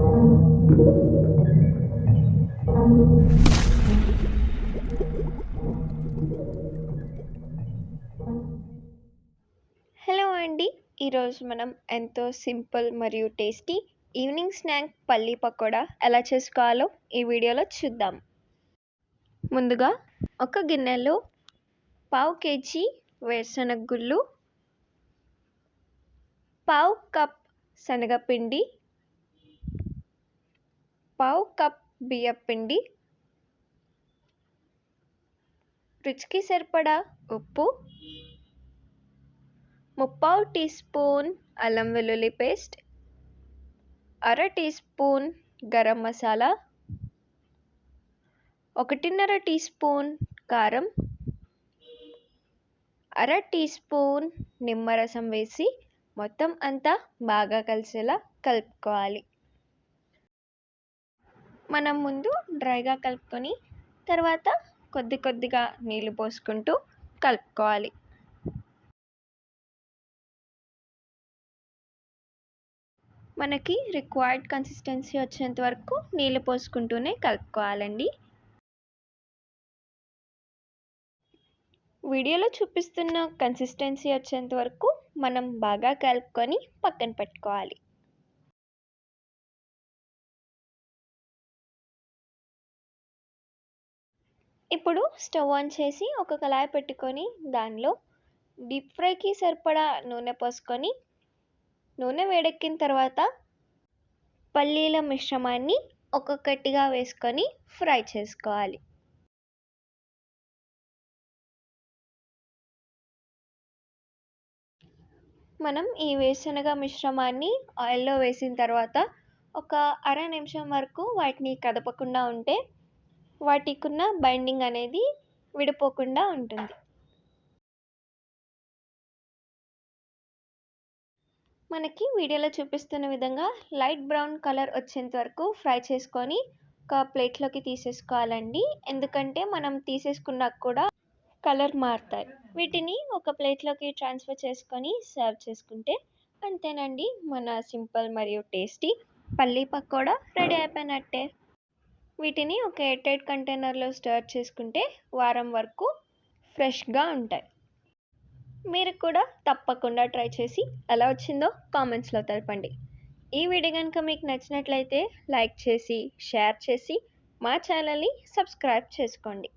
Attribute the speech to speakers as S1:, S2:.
S1: Hello అండి. ఈరోజు మనం ఎంతో సింపుల్ మరియు టేస్టీ ఈవినింగ్ స్నాక్ పల్లీ పకోడా ఎలా చేసుకోవాలో ఈ వీడియోలో చూద్దాం. ముందుగా ఒక గిన్నెలో పావు కేజీ వేరుశనగ గుళ్ళు పావు కప్ శనగపిండి పావు కప్ బియ్యపిండి రుచికి సరిపడా ఉప్పు ముప్పావు టీ స్పూన్ అల్లం వెల్లుల్లి పేస్ట్ అర టీ స్పూన్ గరం మసాలా ఒకటిన్నర టీ స్పూన్ కారం అర టీ స్పూన్ నిమ్మరసం వేసి మొత్తం అంతా బాగా కలిసేలా కలుపుకోవాలి. మనం ముందు డ్రైగా కలుపుకొని తర్వాత కొద్ది కొద్దిగా నీళ్ళు పోసుకుంటూ కలుపుకోవాలి. మనకి రిక్వైర్డ్ కన్సిస్టెన్సీ వచ్చేంత వరకు నీళ్ళు పోసుకుంటూనే కలుపుకోవాలండి. వీడియోలో చూపిస్తున్న కన్సిస్టెన్సీ వచ్చేంత వరకు మనం బాగా కలుపుకొని పక్కన పెట్టుకోవాలి. ఇప్పుడు స్టవ్ ఆన్ చేసి ఒక కళాయి పెట్టుకొని దానిలో డీప్ ఫ్రైకి సరిపడా నూనె పోసుకొని నూనె వేడెక్కిన తర్వాత పల్లీల మిశ్రమాన్ని ఒక్కొక్కటిగా వేసుకొని ఫ్రై చేసుకోవాలి. మనం ఈ వేరుశనగ మిశ్రమాన్ని ఆయిల్లో వేసిన తర్వాత ఒక అర నిమిషం వరకు వాటిని కదపకుండా ఉంటే వాటికున్న బైండింగ్ అనేది విడిపోకుండా ఉంటుంది. మనకి వీడియోలో చూపిస్తున్న విధంగా లైట్ బ్రౌన్ కలర్ వచ్చేంత వరకు ఫ్రై చేసుకొని ఒక ప్లేట్లోకి తీసేసుకోవాలండి. ఎందుకంటే మనం తీసేసుకున్నాక కూడా కలర్ మారుతాయి. వీటిని ఒక ప్లేట్లోకి ట్రాన్స్ఫర్ చేసుకొని సర్వ్ చేసుకుంటే అంతేనండి. మన సింపుల్ మరియు టేస్టీ పల్లీ పకోడా రెడీ అయిపోయినట్టే. వీటిని ఒక ఎయిర్ కంటైనర్లో స్టోర్ చేసుకుంటే వారం వరకు ఫ్రెష్గా ఉంటాయి. మీరు కూడా తప్పకుండా ట్రై చేసి ఎలా వచ్చిందో కామెంట్స్లో తెలపండి. ఈ వీడియో కనుక మీకు నచ్చినట్లయితే లైక్ చేసి షేర్ చేసి మా ఛానల్ని సబ్స్క్రైబ్ చేసుకోండి.